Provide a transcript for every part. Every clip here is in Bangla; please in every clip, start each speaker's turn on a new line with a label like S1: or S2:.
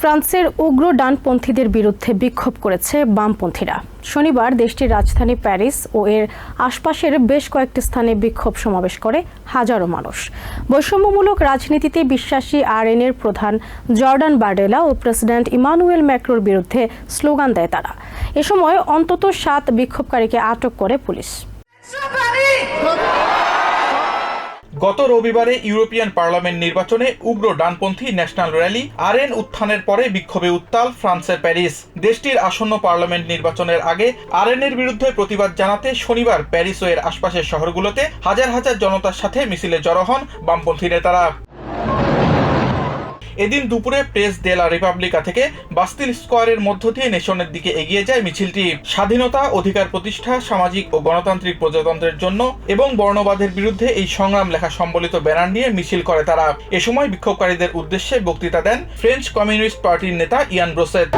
S1: ফ্রান্সের উগ্র ডানপন্থীদের বিরুদ্ধে বিক্ষোভ করেছে বামপন্থীরা। শনিবার দেশটির রাজধানী প্যারিস ও এর আশপাশের বেশ কয়েকটি স্থানে বিক্ষোভ সমাবেশ করে হাজারো মানুষ। বৈষম্যমূলক রাজনীতিতে বিশ্বাসী আরএন এর প্রধান জর্ডান বার্ডেলা ও প্রেসিডেন্ট ইমানুয়েল ম্যাক্রোর বিরুদ্ধে স্লোগান দেয় তারা। এ সময় অন্তত সাত বিক্ষোভকারীকে আটক করে পুলিশ।
S2: গত রবিবারে ইউরোপিয়ান পার্লামেন্ট নির্বাচনে উগ্র ডানপন্থী ন্যাশনাল র্যালি আরএন উত্থানের পরে বিক্ষোভে উত্তাল ফ্রান্সের প্যারিস। দেশটির আসন্ন পার্লামেন্ট নির্বাচনের আগে আরএনের বিরুদ্ধে প্রতিবাদ জানাতে শনিবার প্যারিস ও এর আশপাশের শহরগুলোতে হাজার হাজার জনতার সাথে মিছিলে জড়ো হন বামপন্থী নেতারা। এদিন দুপুরে প্রেস দেলা রিপাবলিকা থেকে বাস্তিল স্কোয়ারের মধ্য দিয়ে নেশনের দিকে এগিয়ে যায় মিছিলটি। স্বাধীনতা অধিকার প্রতিষ্ঠা, সামাজিক ও গণতান্ত্রিক প্রজাতন্ত্রের জন্য এবং বর্ণবাদের বিরুদ্ধে এই সংগ্রাম লেখা সম্বলিত ব্যানার নিয়ে মিছিল করে তারা। এ সময় বিক্ষোভকারীদের উদ্দেশ্যে বক্তৃতা দেন ফ্রেঞ্চ কমিউনিস্ট পার্টির নেতা ইয়ান ব্রোসেট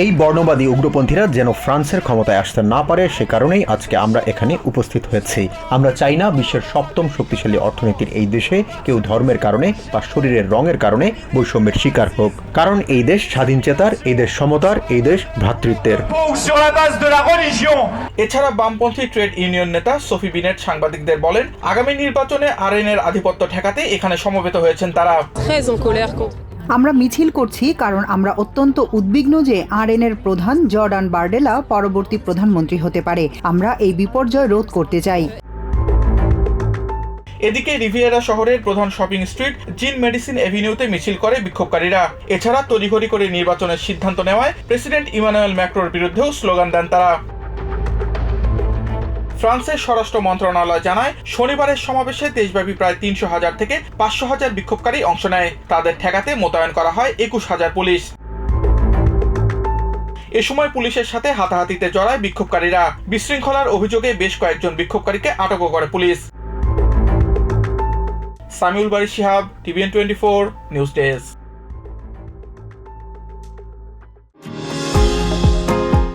S3: এই বর্ণবাদী উগ্রপন্থীরা যেন ফ্রান্সের ক্ষমতায় আসতে না পারে সে কারণেই আজকে আমরা এখানে উপস্থিত হয়েছি। আমরা চাই না বিশ্বের সপ্তম শক্তিশালী অর্থনীতির এই দেশে কেউ ধর্মের কারণে বা শরীরের রঙের কারণে বৈষম্যের শিকার হোক। কারণ এই দেশ স্বাধীন চেতার এই দেশ সমতার এই দেশ ভ্রাতৃত্বের।
S2: এছাড়া বামপন্থী ট্রেড ইউনিয়ন নেতা সোফি বিনেট সাংবাদিকদের বলেন আগামী নির্বাচনে আরএন এর আধিপত্য ঠেকাতে এখানে সমবেত হয়েছেন তারা।
S4: আমরা মিছিল করছি কারণ আমরা অত্যন্ত উদ্বিগ্ন যে আরএন এর প্রধান জর্ডান বার্ডেলা পরবর্তী প্রধানমন্ত্রী হতে পারে। আমরা এই বিপর্যয় রোধ করতে চাই।
S2: এদিকে রিভিয়েরা শহরের প্রধান শপিং স্ট্রিট, জিন মেডিসিন এভিনিউতে মিছিল করে বিক্ষোভকারীরা। এছাড়া তড়িঘড়ি করে নির্বাচনের সিদ্ধান্ত নেওয়ায় প্রেসিডেন্ট ইমানুয়েল ম্যাক্রোর বিরুদ্ধেও স্লোগান দেন তারা। ফ্রান্সের স্বরাষ্ট্র মন্ত্রণালয় জানায়, শনিবারের সমাবেশে দেশব্যাপী প্রায় তিনশো হাজার থেকে পাঁচশো হাজার বিক্ষোভকারী অংশ নেয়। তাদের ঠেকাতে মোতায়েন করা হয় একুশ হাজার পুলিশ। এ সময় পুলিশের সাথে হাতাহাতিতে জড়ায় বিক্ষোভকারীরা। বিশৃঙ্খলার অভিযোগে বেশ কয়েকজন বিক্ষোভকারীকে আটকও করে police. Samiul Bari Shihab, TVN twenty four, news desk.